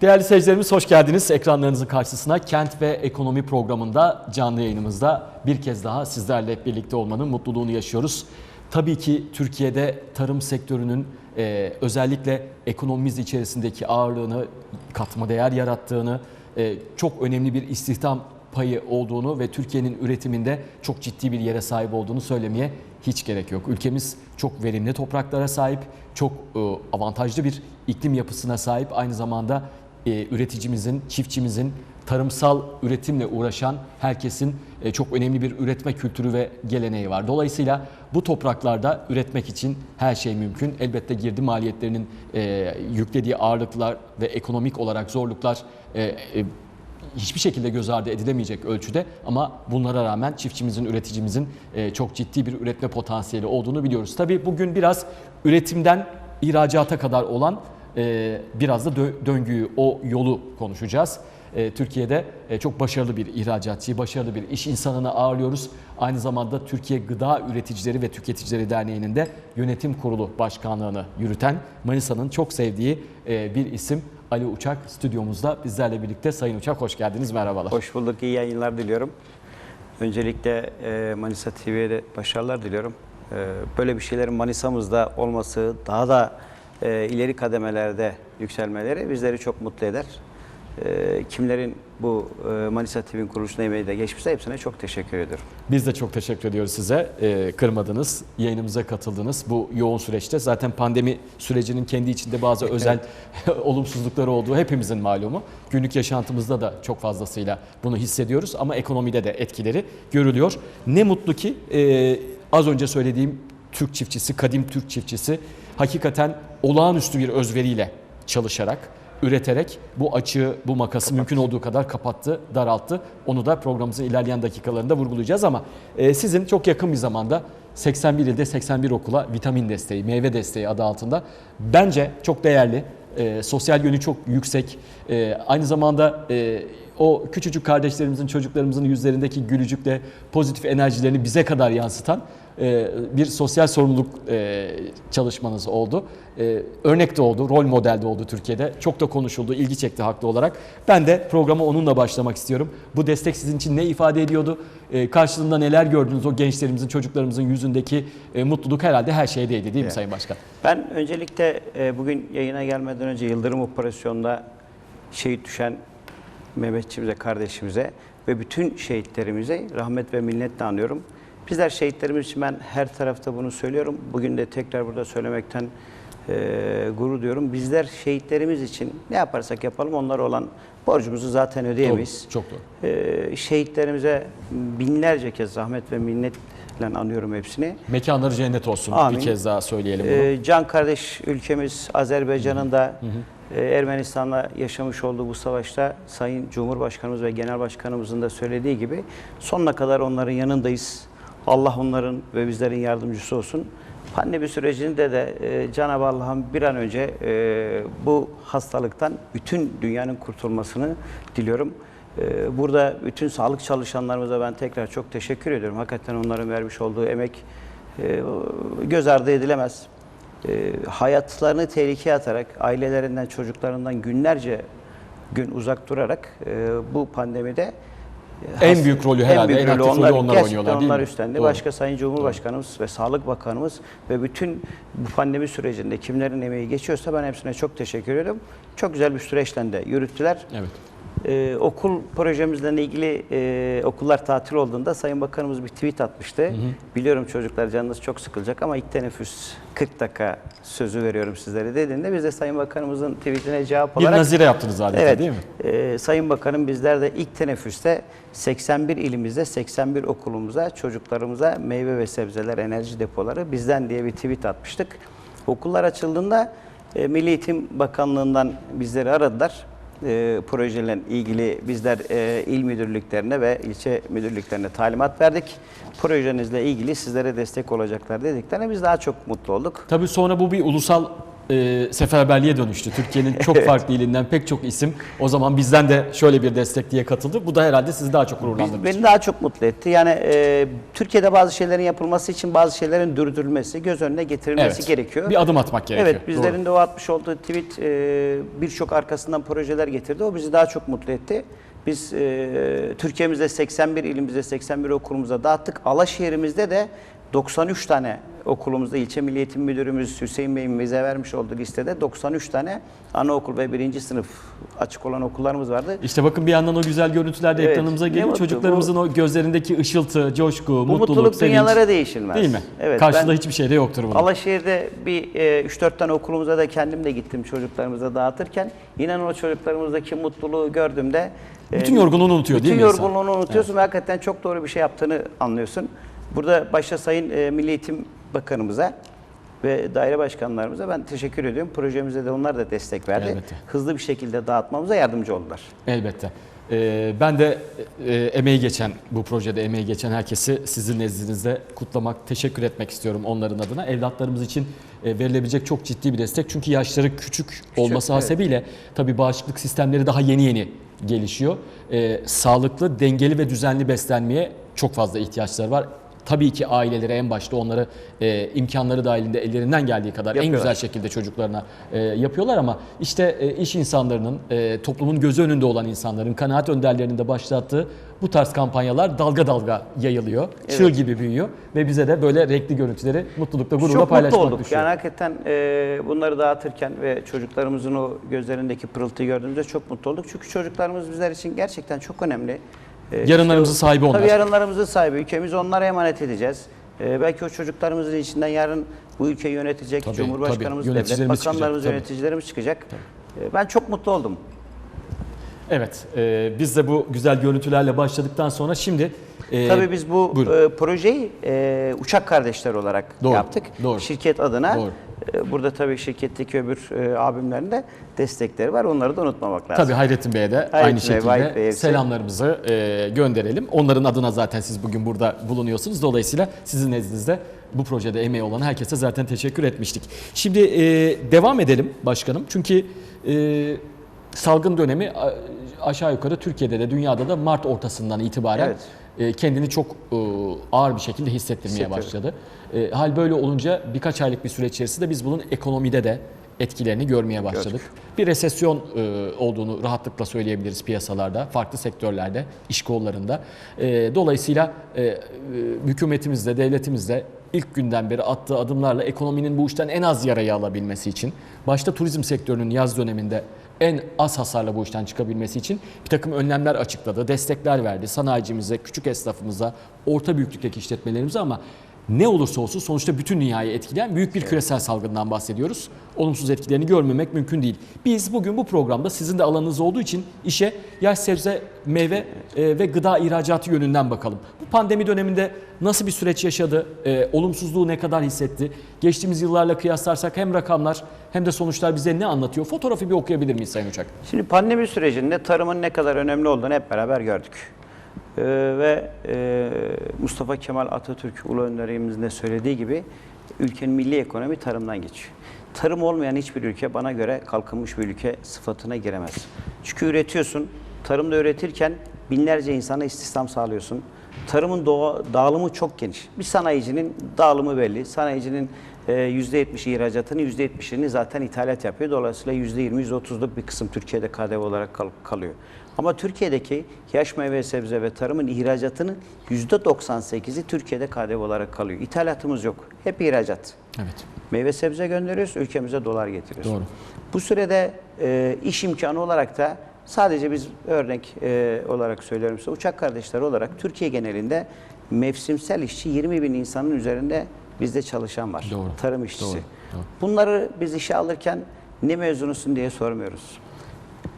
Değerli seyircilerimiz hoş geldiniz. Ekranlarınızın karşısına Kent ve Ekonomi programında canlı yayınımızda bir kez daha sizlerle birlikte olmanın mutluluğunu yaşıyoruz. Tabii ki Türkiye'de tarım sektörünün e, özellikle ekonomimiz içerisindeki ağırlığını, katma değer yarattığını, e, çok önemli bir istihdam payı olduğunu ve Türkiye'nin üretiminde çok ciddi bir yere sahip olduğunu söylemeye hiç gerek yok. Ülkemiz çok verimli topraklara sahip, çok e, avantajlı bir iklim yapısına sahip. Aynı zamanda üreticimizin, çiftçimizin, tarımsal üretimle uğraşan herkesin e, çok önemli bir üretme kültürü ve geleneği var. Dolayısıyla bu topraklarda üretmek için her şey mümkün. Elbette girdi maliyetlerinin e, yüklediği ağırlıklar ve ekonomik olarak zorluklar e, e, hiçbir şekilde göz ardı edilemeyecek ölçüde ama bunlara rağmen çiftçimizin, üreticimizin e, çok ciddi bir üretme potansiyeli olduğunu biliyoruz. Tabii bugün biraz üretimden ihracata kadar olan e, biraz da dö- döngüyü, o yolu konuşacağız. E, Türkiye'de e, çok başarılı bir ihracatçıyı, başarılı bir iş insanını ağırlıyoruz. Aynı zamanda Türkiye Gıda Üreticileri ve Tüketicileri Derneği'nin de yönetim kurulu başkanlığını yürüten Manisa'nın çok sevdiği e, bir isim Ali Uçak stüdyomuzda bizlerle birlikte. Sayın Uçak hoş geldiniz, merhabalar. Hoş bulduk, iyi yayınlar diliyorum. Öncelikle e, Manisa TV'ye de başarılar diliyorum. Böyle bir şeylerin Manisa'mızda olması, daha da e, ileri kademelerde yükselmeleri bizleri çok mutlu eder. E, kimlerin bu e, Manisa TV'nin kuruluşuna emeği de geçmişse hepsine çok teşekkür ediyorum. Biz de çok teşekkür ediyoruz size. Ee, kırmadınız, yayınımıza katıldınız bu yoğun süreçte. Zaten pandemi sürecinin kendi içinde bazı özel olumsuzlukları olduğu hepimizin malumu. Günlük yaşantımızda da çok fazlasıyla bunu hissediyoruz ama ekonomide de etkileri görülüyor. Ne mutlu ki e, az önce söylediğim Türk çiftçisi, kadim Türk çiftçisi hakikaten olağanüstü bir özveriyle çalışarak üreterek bu açığı, bu makası mümkün olduğu kadar kapattı, daralttı. Onu da programımızın ilerleyen dakikalarında vurgulayacağız ama e, sizin çok yakın bir zamanda 81 ilde 81 okula vitamin desteği, meyve desteği adı altında bence çok değerli, e, sosyal yönü çok yüksek, e, aynı zamanda e, o küçücük kardeşlerimizin, çocuklarımızın yüzlerindeki gülücükle pozitif enerjilerini bize kadar yansıtan bir sosyal sorumluluk e, çalışmanız oldu. E, Örnek de oldu, rol model de oldu Türkiye'de. Çok da konuşuldu, ilgi çekti haklı olarak. Ben de programa onunla başlamak istiyorum. Bu destek sizin için ne ifade ediyordu? E, Karşılığında neler gördünüz o gençlerimizin, çocuklarımızın yüzündeki e, mutluluk herhalde her şeydeydi değil mi Evet. Sayın Başkan? Ben öncelikle e, bugün yayına gelmeden önce Yıldırım Operasyonu'nda şehit düşen Mehmetçimize, kardeşimize ve bütün şehitlerimize rahmet ve minnetle anıyorum. Bizler şehitlerimiz için ben her tarafta bunu söylüyorum. Bugün de tekrar burada söylemekten e, gurur duyuyorum. Bizler şehitlerimiz için ne yaparsak yapalım onlara olan borcumuzu zaten ödeyemeyiz. Doğru, çok doğru. E, şehitlerimize binlerce kez rahmet ve minnetle anıyorum hepsini. Mekanları cennet olsun Amin. bir kez daha söyleyelim bunu. Ee, can kardeş ülkemiz Azerbaycan'ın da e, Ermenistan'la yaşamış olduğu bu savaşta Sayın Cumhurbaşkanımız ve Genel Başkanımızın da söylediği gibi sonuna kadar onların yanındayız. Allah onların ve bizlerin yardımcısı olsun. Pandemi sürecinde de e, Cenab-ı Allah'ın bir an önce e, bu hastalıktan bütün dünyanın kurtulmasını diliyorum. E, burada bütün sağlık çalışanlarımıza ben tekrar çok teşekkür ediyorum. Hakikaten onların vermiş olduğu emek e, göz ardı edilemez. E, hayatlarını tehlikeye atarak, ailelerinden, çocuklarından günlerce gün uzak durarak bu pandemide En büyük rolü herhalde, en aktif rolü onlar oynuyorlar, değil onlar mi? üstlendi. Doğru. Başka Sayın Cumhurbaşkanımız ve Sağlık Bakanımız ve bütün bu pandemi sürecinde kimlerin emeği geçiyorsa ben hepsine çok teşekkür ediyorum. Çok güzel bir süreçten de yürüttüler. Evet. Ee, okul projemizle ilgili e, okullar tatil olduğunda Sayın Bakanımız bir tweet atmıştı. Biliyorum çocuklar canınız çok sıkılacak ama ilk teneffüs 40 dakika sözü veriyorum sizlere dediğinde biz de Sayın Bakanımızın tweetine cevap Bir olarak nazire yaptınız adeta Evet. değil mi? Ee, Sayın Bakanım bizler de ilk teneffüste 81 ilimizde 81 okulumuza, çocuklarımıza meyve ve sebzeler, enerji depoları bizden diye bir tweet atmıştık. Okullar açıldığında e, Milli Eğitim Bakanlığı'ndan bizleri aradılar. E, projelerle ilgili bizler e, il müdürlüklerine ve ilçe müdürlüklerine talimat verdik. Projenizle ilgili sizlere destek olacaklar dediklerine biz daha çok mutlu olduk. Tabii sonra bu bir ulusal e, seferberliğe dönüştü. Türkiye'nin çok farklı ilinden pek çok isim o zaman bizden de şöyle bir destek diye katıldı. Bu da herhalde sizi daha çok Biz, gururlandırmış. beni daha çok mutlu etti. Yani e, Türkiye'de bazı şeylerin yapılması için bazı şeylerin durdurulması, göz önüne getirilmesi Evet. gerekiyor. Bir adım atmak gerekiyor. Evet, bizlerin de o atmış olduğu tweet e, birçok arkasından projeler getirdi. O bizi daha çok mutlu etti. Biz e, Türkiye'mizde 81 ilimizde 81 okulumuza dağıttık. Alaşehir'imizde de 93 tane okulumuzda ilçe Milli Eğitim Müdürümüz Hüseyin Bey'in bize vermiş olduğu listede 93 tane anaokul ve birinci sınıf açık olan okullarımız vardı. İşte bakın bir yandan o güzel görüntüler de Evet, ekranımıza ne geliyor. mutlu. Çocuklarımızın o gözlerindeki ışıltı, coşku, Bu mutluluk, mutluluk sevinç. dünyalara değişilmez. Değil mi? Evet. Ben- hiçbir şeyde yoktur bunun. Alaşehir'de bir e, 3-4 tane okulumuza da kendim de gittim çocuklarımıza dağıtırken. İnanın o çocuklarımızdaki mutluluğu gördüğümde e, Bütün yorgunluğunu unutuyor değil mi Bütün insan? yorgunluğunu unutuyorsun ve hakikaten çok doğru bir şey yaptığını anlıyorsun. Burada başta Sayın e, Milli Eğitim Bakanımıza ve daire başkanlarımıza ben teşekkür ediyorum. Projemize de onlar da destek verdi. Elbette. Hızlı bir şekilde dağıtmamıza yardımcı oldular. Elbette. Ee, ben de e, emeği geçen, bu projede emeği geçen herkesi sizin nezdinizde kutlamak, teşekkür etmek istiyorum onların adına. Evlatlarımız için e, verilebilecek çok ciddi bir destek. Çünkü yaşları küçük, olması evet. hasebiyle tabii bağışıklık sistemleri daha yeni yeni gelişiyor. Ee, sağlıklı, dengeli ve düzenli beslenmeye çok fazla ihtiyaçları var. Tabii ki ailelere en başta onları e, imkanları dahilinde ellerinden geldiği kadar en Yapıyorlar. güzel şekilde çocuklarına e, yapıyorlar ama işte e, iş insanlarının, e, toplumun gözü önünde olan insanların, kanaat önderlerinin de başlattığı bu tarz kampanyalar dalga dalga yayılıyor. Çığ gibi büyüyor ve bize de böyle renkli görüntüleri mutlulukla, gururla Çok mutlu paylaşmak olduk. düşüyor. Yani hakikaten e, bunları dağıtırken ve çocuklarımızın o gözlerindeki pırıltıyı gördüğümüzde çok mutlu olduk. Çünkü çocuklarımız bizler için gerçekten çok önemli. E, Yarınlarımızın işte- sahibi onlar. Tabii yarınlarımızın sahibi. Ülkemizi onlara emanet edeceğiz. E, belki o çocuklarımızın içinden yarın bu ülkeyi yönetecek Tabii, Cumhurbaşkanımız, tabii. devlet Yöneticilerimiz bakanlarımız, çıkacak, tabii. yöneticilerimiz çıkacak. E, ben çok mutlu oldum. Evet, e, biz de bu güzel görüntülerle başladıktan sonra şimdi... e, Tabii biz bu buyurun. e, projeyi e, uçak kardeşler olarak Doğru, yaptık. doğru. Şirket adına. Doğru. E, burada tabii şirketteki öbür e, abimlerin de destekleri var. Onları da unutmamak lazım. Tabii Hayrettin Bey'e de Hayrettin aynı şekilde Vahit Bey, selamlarımızı e, gönderelim. Onların adına zaten siz bugün burada bulunuyorsunuz. Dolayısıyla sizin nezdinizde bu projede emeği olan herkese zaten teşekkür etmiştik. Şimdi e, devam edelim başkanım. Çünkü salgın dönemi aşağı yukarı Türkiye'de de dünyada da Mart ortasından itibaren Evet. E, kendini çok e, ağır bir şekilde hissettirmeye başladı. E, hal böyle olunca birkaç aylık bir süreç içerisinde biz bunun ekonomide de etkilerini görmeye başladık. Bir resesyon e, olduğunu rahatlıkla söyleyebiliriz piyasalarda, farklı sektörlerde, iş kollarında. E, dolayısıyla e, e, hükümetimiz de, devletimiz de ilk günden beri attığı adımlarla ekonominin bu işten en az yarayı alabilmesi için, başta turizm sektörünün yaz döneminde en az hasarla bu işten çıkabilmesi için bir takım önlemler açıkladı, destekler verdi. Sanayicimize, küçük esnafımıza, orta büyüklükteki işletmelerimize ama ne olursa olsun sonuçta bütün dünyayı etkileyen büyük bir küresel salgından bahsediyoruz. Olumsuz etkilerini görmemek mümkün değil. Biz bugün bu programda sizin de alanınız olduğu için işe yaş sebze, meyve e, ve gıda ihracatı yönünden bakalım. Bu pandemi döneminde nasıl bir süreç yaşadı? E, olumsuzluğu ne kadar hissetti? Geçtiğimiz yıllarla kıyaslarsak hem rakamlar hem de sonuçlar bize ne anlatıyor? Fotoğrafı bir okuyabilir miyiz Sayın Uçak? Şimdi pandemi sürecinde tarımın ne kadar önemli olduğunu hep beraber gördük. Ee, ve e, Mustafa Kemal Atatürk Ulu Önderimizin de söylediği gibi ülkenin milli ekonomi tarımdan geçiyor. Tarım olmayan hiçbir ülke bana göre kalkınmış bir ülke sıfatına giremez. Çünkü üretiyorsun, tarımda üretirken binlerce insana istihdam sağlıyorsun. Tarımın doğa, dağılımı çok geniş. Bir sanayicinin dağılımı belli. Sanayicinin e, %70 ihracatını, %70'ini zaten ithalat yapıyor. Dolayısıyla %20, %30'luk bir kısım Türkiye'de KDV olarak kal- kalıyor. Ama Türkiye'deki yaş meyve sebze ve tarımın ihracatının %98'i Türkiye'de KDV olarak kalıyor. İthalatımız yok. Hep ihracat. Evet. Meyve sebze gönderiyoruz, ülkemize dolar getiriyoruz. Doğru. Bu sürede e, iş imkanı olarak da sadece biz örnek e, olarak söylüyorum size uçak kardeşleri olarak Türkiye genelinde mevsimsel işçi 20 bin insanın üzerinde bizde çalışan var. Doğru. Tarım işçisi. Doğru, doğru. Bunları biz işe alırken ne mezunusun diye sormuyoruz.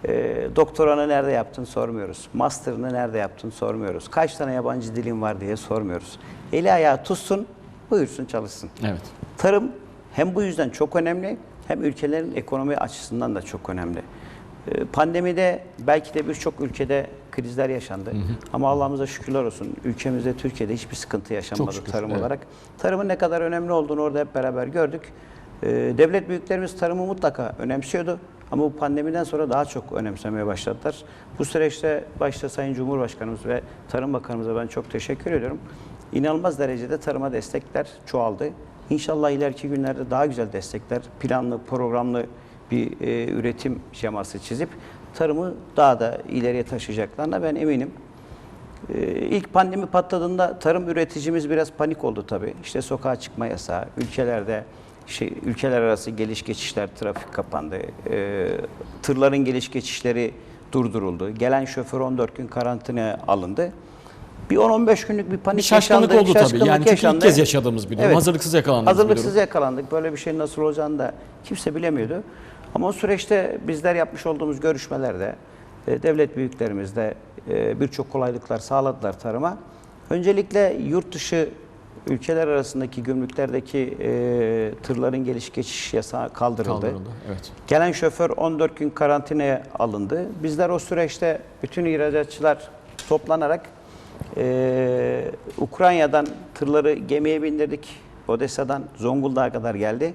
E, doktoranı nerede yaptın sormuyoruz. Master'ını nerede yaptın sormuyoruz. Kaç tane yabancı dilin var diye sormuyoruz. Eli ayağı tutsun, buyursun çalışsın. Evet. Tarım hem bu yüzden çok önemli hem ülkelerin ekonomi açısından da çok önemli. Ee, Pandemide belki de birçok ülkede krizler yaşandı. Ama Allah'ımıza şükürler olsun ülkemizde Türkiye'de hiçbir sıkıntı yaşanmadı şükür, tarım evet. olarak. Tarımın ne kadar önemli olduğunu orada hep beraber gördük. Ee, devlet büyüklerimiz tarımı mutlaka önemsiyordu. Ama bu pandemiden sonra daha çok önemsemeye başladılar. Bu süreçte başta Sayın Cumhurbaşkanımız ve Tarım Bakanımıza ben çok teşekkür ediyorum. İnanılmaz derecede tarıma destekler çoğaldı. İnşallah ileriki günlerde daha güzel destekler, planlı, programlı bir e, üretim şeması çizip tarımı daha da ileriye taşıyacaklarına ben eminim. Ee, İlk pandemi patladığında tarım üreticimiz biraz panik oldu tabii. İşte sokağa çıkma yasağı, ülkelerde şey, ülkeler arası geliş geçişler, trafik kapandı. Ee, tırların geliş geçişleri durduruldu. Gelen şoför 14 gün karantinaya alındı. Bir 10-15 günlük bir panik Bir şaşkınlık yaşandı. oldu tabii. şaşkınlık Yani çünkü ilk yaşandı. kez yaşadığımız bir durum. Hazırlıksız yakalandığımız bir Hazırlıksız yakalandık. Böyle bir şeyin nasıl olacağını da kimse bilemiyordu. Ama o süreçte bizler yapmış olduğumuz görüşmelerde e, devlet büyüklerimiz de e, birçok kolaylıklar sağladılar tarıma. Öncelikle yurt dışı ülkeler arasındaki gümrüklerdeki e, tırların geliş geçiş yasağı kaldırıldı. Kaldırıldı. Evet. Gelen şoför 14 gün karantinaya alındı. Bizler o süreçte bütün ihracatçılar toplanarak eee, Ukrayna'dan tırları gemiye bindirdik. Odessa'dan Zonguldak'a kadar geldi.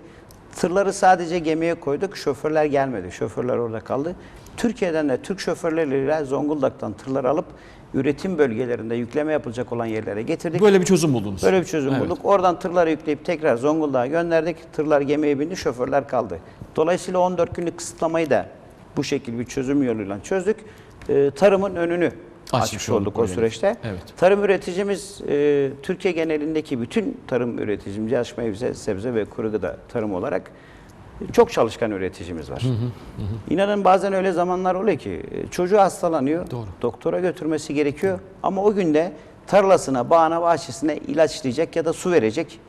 Tırları sadece gemiye koyduk. Şoförler gelmedi. Şoförler orada kaldı. Türkiye'den de Türk şoförleriyle Zonguldak'tan tırlar alıp üretim bölgelerinde yükleme yapılacak olan yerlere getirdik. Böyle bir çözüm buldunuz. Böyle bir çözüm Evet. bulduk. Oradan tırları yükleyip tekrar Zonguldak'a gönderdik. Tırlar gemiye bindi, şoförler kaldı. Dolayısıyla 14 günlük kısıtlamayı da bu şekilde bir çözüm yoluyla çözdük. Ee, tarımın önünü Açmış açmış, olduk olduk o süreçte. Evet. Tarım üreticimiz e, Türkiye genelindeki bütün tarım üreticimiz, yaş meyve, sebze ve kuru gıda tarım olarak e, çok çalışkan üreticimiz var. İnanın bazen öyle zamanlar oluyor ki e, çocuğu hastalanıyor, Doğru. doktora götürmesi gerekiyor ama o günde tarlasına, bağına, bahçesine ilaçlayacak ya da su verecek.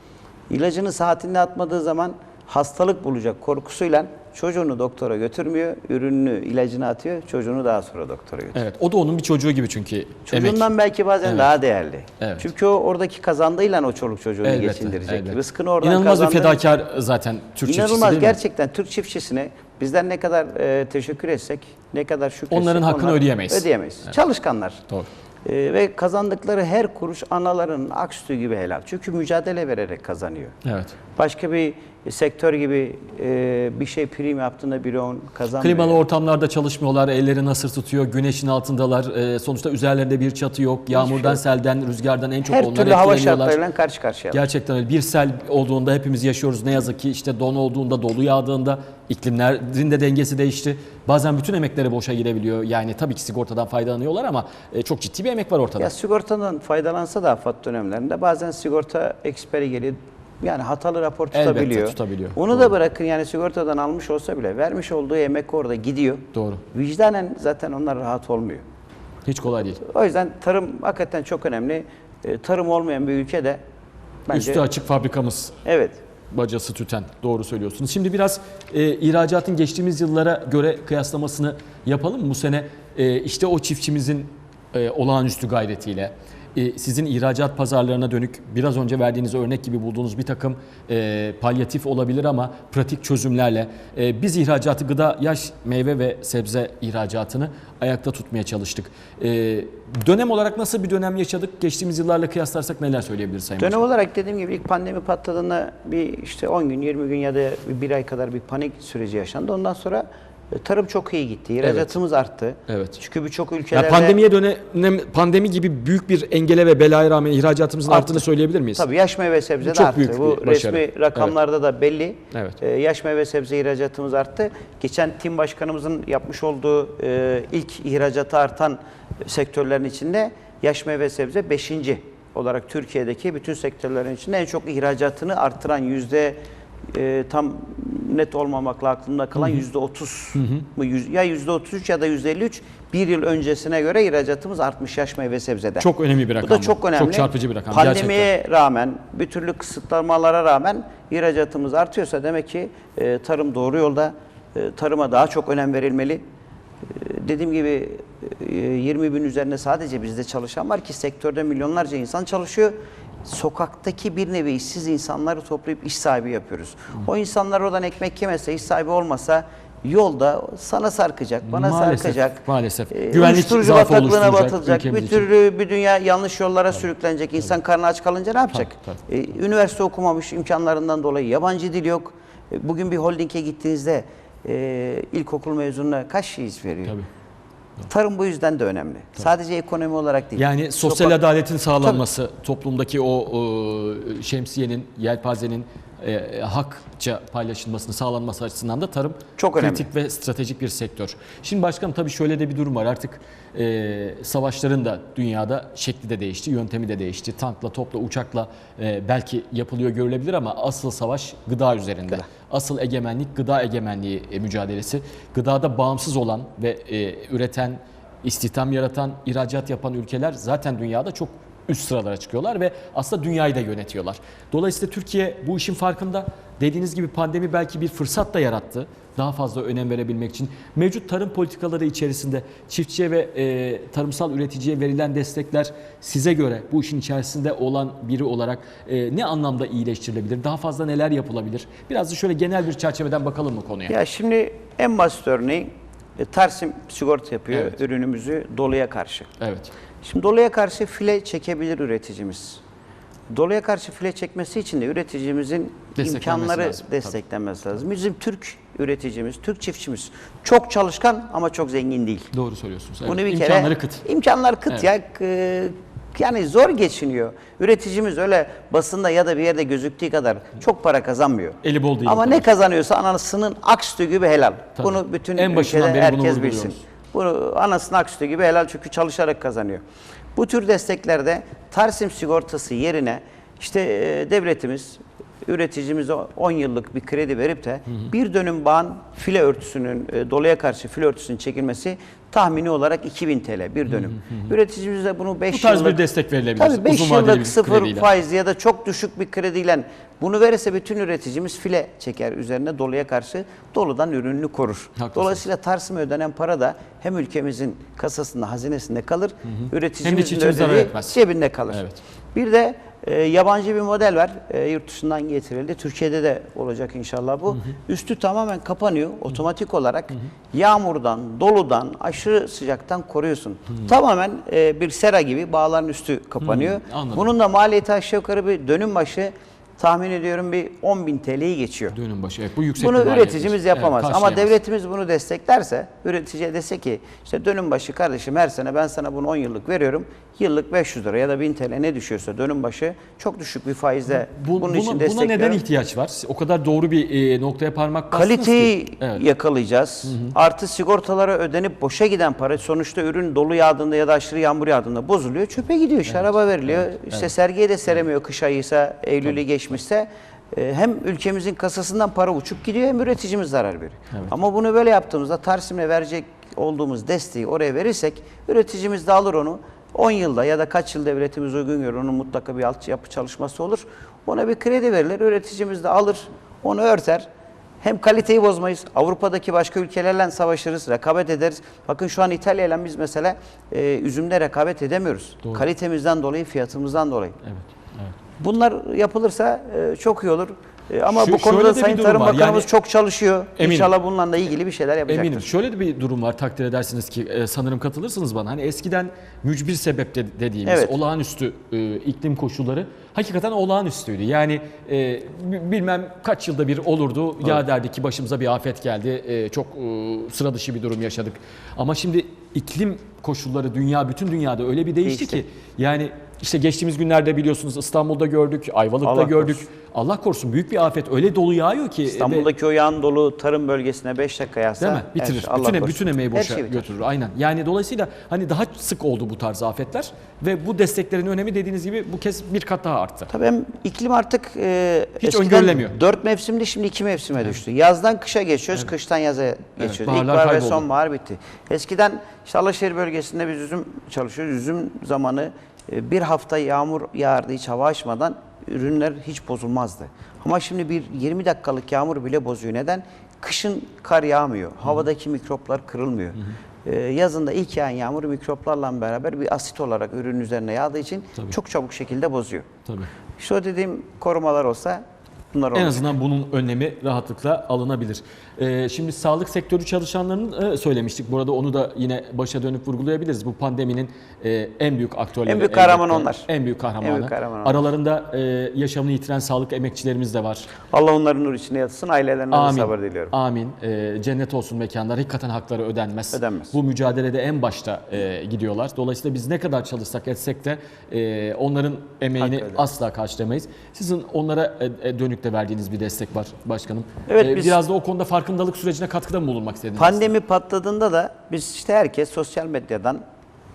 İlacını saatinde atmadığı zaman hastalık bulacak korkusuyla çocuğunu doktora götürmüyor, ürününü, ilacını atıyor, çocuğunu daha sonra doktora götürüyor. Evet. O da onun bir çocuğu gibi çünkü. Çocuğundan emek. belki bazen Evet. daha değerli. Evet. Çünkü o oradaki kazandığıyla o çoluk çocuğunu Elbette, geçindirecek. elbette. Rızkını oradan İnanılmaz bir kazandığı- fedakar zaten Türk çiftçisi İnanılmaz değil mi? gerçekten Türk çiftçisine bizler ne kadar e, teşekkür etsek, ne kadar şükretsek Onların hakkını onlar- ödeyemeyiz. Ödeyemeyiz. Çalışkanlar. Doğru. E, ve kazandıkları her kuruş analarının ak sütü gibi helal. Çünkü mücadele vererek kazanıyor. Evet. Başka bir sektör gibi e, bir şey prim yaptığında bir on kazanmıyor. Klimalı ortamlarda çalışmıyorlar, elleri nasır tutuyor, güneşin altındalar. Ee, sonuçta üzerlerinde bir çatı yok. Yağmurdan, selden, rüzgardan en çok her onlar türlü hava etkileniyorlar. şartlarıyla karşı karşıya. Gerçekten öyle. Bir sel olduğunda hepimiz yaşıyoruz. Ne yazık ki işte don olduğunda, dolu yağdığında iklimlerin de dengesi değişti. Bazen bütün emekleri boşa gidebiliyor. Yani tabii ki sigortadan faydalanıyorlar ama e, çok ciddi bir emek var ortada. Ya sigortadan faydalansa da afat dönemlerinde bazen sigorta eksperi geliyor. Yani hatalı rapor Elbette tutabiliyor. tutabiliyor. Onu Doğru. da bırakın yani sigortadan almış olsa bile vermiş olduğu emek orada gidiyor. Doğru. Vicdanen zaten onlar rahat olmuyor. Hiç kolay değil. O yüzden tarım hakikaten çok önemli. Ee, Tarım olmayan bir ülkede bence Üstü açık fabrikamız evet bacası tüten. Doğru söylüyorsunuz. Şimdi biraz e, ihracatın geçtiğimiz yıllara göre kıyaslamasını yapalım? Bu sene e, işte o çiftçimizin e, olağanüstü gayretiyle sizin ihracat pazarlarına dönük biraz önce verdiğiniz örnek gibi bulduğunuz bir takım e, palyatif olabilir ama pratik çözümlerle e, biz ihracatı gıda, yaş, meyve ve sebze ihracatını ayakta tutmaya çalıştık. E, dönem olarak nasıl bir dönem yaşadık? Geçtiğimiz yıllarla kıyaslarsak neler söyleyebiliriz Sayın Dönem Başkan? olarak dediğim gibi ilk pandemi patladığında bir işte 10 gün 20 gün ya da bir, ay kadar bir panik süreci yaşandı. Ondan sonra tarım çok iyi gitti. İhracatımız arttı. Evet. Çünkü birçok ülkelerde pandemiye dönem pandemi gibi büyük bir engele ve belaya rağmen ihracatımızın Arttı. arttığını söyleyebilir miyiz? Tabii yaş meyve sebze Bu de arttı. büyük Bu başarı. resmi rakamlarda da belli. Evet. Ee, yaş meyve sebze ihracatımız arttı. Geçen tim başkanımızın yapmış olduğu e, ilk ihracatı artan sektörlerin içinde yaş meyve sebze 5. olarak Türkiye'deki bütün sektörlerin içinde en çok ihracatını arttıran yüzde e, tam net olmamakla aklımda kalan yüzde 30 mu ya yüzde 33 ya da yüzde 53 bir yıl öncesine göre ihracatımız artmış yaş meyve sebzede. Çok önemli bir rakam. Bu da çok önemli. Çok çarpıcı bir rakam. Pandemiye rağmen, bir türlü kısıtlamalara rağmen ihracatımız artıyorsa demek ki e, tarım doğru yolda. E, tarıma daha çok önem verilmeli. E, dediğim gibi e, 20 bin üzerinde sadece bizde çalışan var ki sektörde milyonlarca insan çalışıyor. Sokaktaki bir nevi işsiz insanları toplayıp iş sahibi yapıyoruz. O insanlar oradan ekmek yemese, iş sahibi olmasa yolda sana sarkacak, bana Maalesef, sarkacak. maalesef. E, Güvenlik bataklığına batılacak. Bir için. türlü bir dünya yanlış yollara sürüklenecek. İnsan karnı aç kalınca ne yapacak? Tabii, E, üniversite okumamış imkanlarından dolayı yabancı dil yok. E, Bugün bir holdinge gittiğinizde e, ilkokul mezununa kaç şey veriyor? Tabii. Tarım bu yüzden de önemli. Sadece ekonomi olarak değil. Yani sosyal Sokak- adaletin sağlanması, toplumdaki o, o şemsiyenin, yelpazenin e, hakça paylaşılmasını sağlanması açısından da tarım Çok kritik ve stratejik bir sektör. Şimdi başkanım tabii şöyle de bir durum var. Artık e, savaşların da dünyada şekli de değişti, yöntemi de değişti. Tankla, topla, uçakla e, belki yapılıyor görülebilir ama asıl savaş gıda üzerinde. Asıl egemenlik gıda egemenliği e, mücadelesi. Gıdada bağımsız olan ve e, üreten istihdam yaratan, ihracat yapan ülkeler zaten dünyada çok üst sıralara çıkıyorlar ve aslında dünyayı da yönetiyorlar. Dolayısıyla Türkiye bu işin farkında. Dediğiniz gibi pandemi belki bir fırsat da yarattı. Daha fazla önem verebilmek için. Mevcut tarım politikaları içerisinde çiftçiye ve e, tarımsal üreticiye verilen destekler size göre bu işin içerisinde olan biri olarak e, ne anlamda iyileştirilebilir? Daha fazla neler yapılabilir? Biraz da şöyle genel bir çerçeveden bakalım mı konuya? Ya şimdi en basit örneği e, Tarsim sigorta yapıyor Evet. ürünümüzü doluya karşı. Evet. Şimdi doluya karşı file çekebilir üreticimiz. Doluya karşı file çekmesi için de üreticimizin imkanları lazım, tabii. desteklenmesi lazım. Bizim Türk üreticimiz, Türk çiftçimiz çok çalışkan ama çok zengin değil. Doğru söylüyorsunuz. Evet. Bunu bir İmkanları kere kıt. imkanlar kıt Evet. ya. Yani zor geçiniyor. Üreticimiz öyle basında ya da bir yerde gözüktüğü kadar çok para kazanmıyor. Eli bol değil Ama ne kazanıyorsa anasının ak sütü gibi helal. Tabii. Bunu bütün En ülkede herkes bilsin. Bunu anasının ak sütü gibi helal çünkü çalışarak kazanıyor. Bu tür desteklerde Tarsim sigortası yerine işte e, devletimiz üreticimize 10 yıllık bir kredi verip de bir dönüm bağın file örtüsünün e, karşı file örtüsünün çekilmesi tahmini olarak 2000 TL bir dönüm. Üreticimiz de bunu 5 Bu tarz yıllık bir destek verilebilir. Tabii 5 Uzun vadeli yıllık sıfır krediyle. faiz ya da çok düşük bir krediyle bunu verirse bütün üreticimiz file çeker üzerine doluya karşı doludan ürününü korur. Haklısınız. Dolayısıyla Tarsim'e ödenen para da hem ülkemizin kasasında, hazinesinde kalır, Hem de üreticimizin ödediği cebinde kalır. Evet. Bir de e, yabancı bir model var. E, yurt dışından getirildi. Türkiye'de de olacak inşallah bu. Üstü tamamen kapanıyor otomatik olarak. Yağmurdan, doludan, aşırı sıcaktan koruyorsun. Tamamen e, bir sera gibi bağların üstü kapanıyor. anladım. Bunun da maliyeti aşağı yukarı bir dönüm başı tahmin ediyorum bir 10 bin TL'yi geçiyor. Dönüm başı. Evet, bu yüksek Bunu üreticimiz yapamaz. Evet, Ama devletimiz bunu desteklerse, üreticiye dese ki işte dönüm başı kardeşim her sene ben sana bunu 10 yıllık veriyorum. Yıllık 500 lira ya da 1000 TL ne düşüyorsa dönüm başı çok düşük bir faizle Bu- bunun buna, için buna destekliyorum. neden ihtiyaç var? O kadar doğru bir e, noktaya parmak bastınız Kaliteyi ki. Evet. yakalayacağız. Artı sigortalara ödenip boşa giden para sonuçta ürün dolu yağdığında ya da aşırı yağmur yağdığında bozuluyor. Çöpe gidiyor, şaraba veriliyor. işte sergiye de seremiyor kış ayıysa, Eylül'ü geçmişse. Ee, Hem ülkemizin kasasından para uçup gidiyor hem üreticimiz zarar veriyor. Ama bunu böyle yaptığımızda Tarsim'le verecek olduğumuz desteği oraya verirsek üreticimiz de alır onu. 10 yılda ya da kaç yıl devletimiz uygun görür onun mutlaka bir altyapı çalışması olur. Ona bir kredi verilir. Üreticimiz de alır, onu örter. Hem kaliteyi bozmayız. Avrupa'daki başka ülkelerle savaşırız, rekabet ederiz. Bakın şu an İtalya ile biz mesela e, üzümde rekabet edemiyoruz. Doğru. Kalitemizden dolayı, fiyatımızdan dolayı. Evet. evet. Bunlar yapılırsa e, çok iyi olur. E, ama Şu- bu konuda şöyle da de bir Sayın durum Tarım var. Bakanımız Yani- çok çalışıyor. Eminim. İnşallah bununla ilgili bir şeyler yapacaktır. Eminim. Şöyle de bir durum var takdir edersiniz ki e, sanırım katılırsınız bana. Hani eskiden mücbir sebep de- dediğimiz Evet. olağanüstü e, iklim koşulları hakikaten olağanüstüydü. Yani e, bi- bilmem kaç yılda bir olurdu. Ya derdik ki başımıza bir afet geldi. e, çok e, sıra dışı bir durum yaşadık. Ama şimdi iklim koşulları dünya bütün dünyada öyle bir değişti, Değişti. ki yani işte geçtiğimiz günlerde biliyorsunuz İstanbul'da gördük, Ayvalık'ta Allah gördük. korusun. Allah korusun büyük bir afet öyle dolu yağıyor ki ve- İstanbul'daki o yağın dolu tarım bölgesine 5 dakika yağsa Değil mi? Bitirir. Allah bütün, korusun. bütün emeği Her boşa şey biter. götürür. Aynen. Yani dolayısıyla hani daha sık oldu bu tarz afetler ve bu desteklerin önemi dediğiniz gibi bu kez bir kat daha arttı. Tabii hem iklim artık e, Hiç öngörülemiyor. Dört mevsimdi şimdi iki mevsime düştü. Yazdan kışa geçiyoruz, kıştan yaza geçiyoruz. baharlar İlkbahar ve sonbahar bitti. Eskiden işte Alaşehir bölgesinde biz üzüm çalışıyoruz. Üzüm zamanı e, bir hafta yağmur yağardı hiç hava açmadan ürünler hiç bozulmazdı. Ama şimdi bir 20 dakikalık yağmur bile bozuyor. Neden? Kışın kar yağmıyor. Havadaki mikroplar kırılmıyor. Ee, yazında ilk yağan yağmur mikroplarla beraber bir asit olarak ürünün üzerine yağdığı için Tabii. çok çabuk şekilde bozuyor. Tabii. İşte o dediğim korumalar olsa Bunlar En olacak. azından bunun önlemi rahatlıkla alınabilir. Ee, şimdi sağlık sektörü çalışanlarının e, söylemiştik. Burada onu da yine başa dönüp vurgulayabiliriz. Bu pandeminin e, en büyük aktörleri. En büyük kahraman onlar. En büyük kahramanı. En büyük kahraman onlar. Aralarında e, yaşamını yitiren sağlık emekçilerimiz de var. Allah onların nur içinde yatsın. Ailelerine Amin. sabır diliyorum. Amin. E, cennet olsun mekanlar. Hakikaten hakları ödenmez. Ödenmez. Bu mücadelede en başta e, gidiyorlar. Dolayısıyla biz ne kadar çalışsak etsek de e, onların emeğini asla karşılamayız. Sizin onlara e, e, dönük de verdiğiniz bir destek var başkanım. Evet, E, biz- Biraz da o konuda farkındalık sürecine katkıda mı bulunmak istediniz? Pandemi patladığında da biz işte herkes sosyal medyadan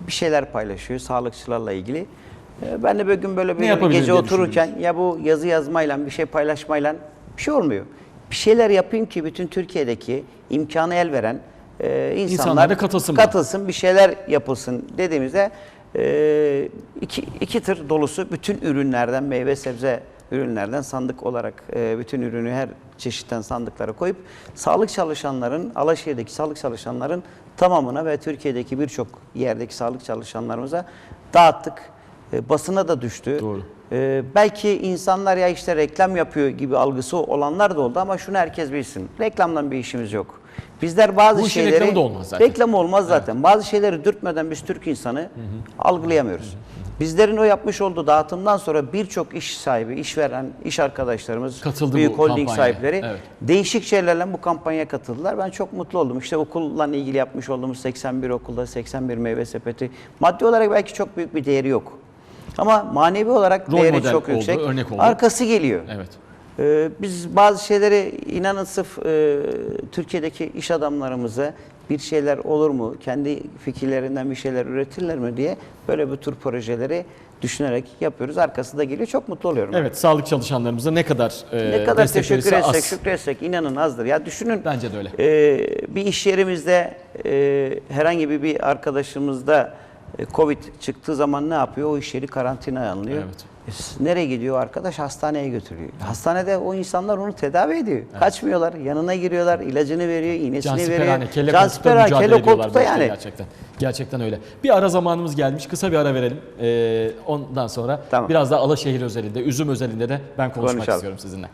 bir şeyler paylaşıyor sağlıkçılarla ilgili. Ee, Ben de bir gün böyle bir gece otururken ya bu yazı yazmayla bir şey paylaşmayla bir şey olmuyor. Bir şeyler yapayım ki bütün Türkiye'deki imkanı el veren e, insanlar, İnsanlar katılsın katılsın, bir şeyler yapılsın dediğimizde e, iki, iki tır dolusu bütün ürünlerden meyve sebze ürünlerden sandık olarak e, bütün ürünü her çeşitten sandıklara koyup sağlık çalışanların, Alaşehir'deki sağlık çalışanların tamamına ve Türkiye'deki birçok yerdeki sağlık çalışanlarımıza dağıttık. E, basına da düştü. Doğru. E, belki insanlar ya işte reklam yapıyor gibi algısı olanlar da oldu ama şunu herkes bilsin. Reklamdan bir işimiz yok. Bizler bazı Bu işin şeyleri reklamı da olmaz zaten. Reklam olmaz zaten. Bazı şeyleri dürtmeden biz Türk insanı algılayamıyoruz. Bizlerin o yapmış olduğu dağıtımdan sonra birçok iş sahibi, işveren, iş arkadaşlarımız, Katıldı büyük bu holding kampanyaya. sahipleri Evet. değişik şeylerle bu kampanyaya katıldılar. Ben çok mutlu oldum. İşte okulla ilgili yapmış olduğumuz 81 okulda 81 meyve sepeti. Maddi olarak belki çok büyük bir değeri yok. Ama manevi olarak Rol değeri model çok oldu, yüksek. örnek oldu. Arkası geliyor. Evet. Ee, biz bazı şeyleri inanın sırf e, Türkiye'deki iş adamlarımıza bir şeyler olur mu, kendi fikirlerinden bir şeyler üretirler mi diye böyle bu tür projeleri düşünerek yapıyoruz. Arkası da geliyor. Çok mutlu oluyorum. Evet, sağlık çalışanlarımıza ne kadar e, Ne kadar destek teşekkür verirse etsek, az. şükretsek inanın azdır. Ya düşünün Bence de öyle. e, bir iş yerimizde e, herhangi bir, bir arkadaşımızda e, Covid çıktığı zaman ne yapıyor? O iş yeri karantinaya alınıyor. Evet. Nereye gidiyor arkadaş? Hastaneye götürüyor. Hastanede o insanlar onu tedavi ediyor. Kaçmıyorlar, yanına giriyorlar, ilacını veriyor, iğnesini veriyor. Cansiperhane, kelle Cansiperhane, koltukta kelle koltukta yani. Gerçekten. Gerçekten öyle. Bir ara zamanımız gelmiş. Kısa bir ara verelim. Ee, ondan sonra Tamam. biraz daha Alaşehir özelinde, üzüm özelinde de ben konuşmak Konuşalım. istiyorum sizinle.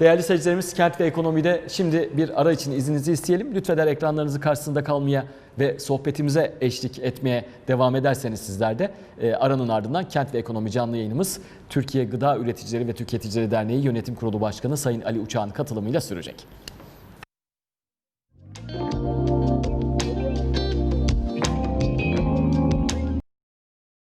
Değerli seyircilerimiz Kent ve Ekonomi'de şimdi bir ara için izninizi isteyelim. Lütfeder ekranlarınızın karşısında kalmaya ve sohbetimize eşlik etmeye devam ederseniz sizler de e, aranın ardından Kent ve Ekonomi canlı yayınımız Türkiye Gıda Üreticileri ve Tüketicileri Derneği Yönetim Kurulu Başkanı Sayın Ali Uçak'ın katılımıyla sürecek.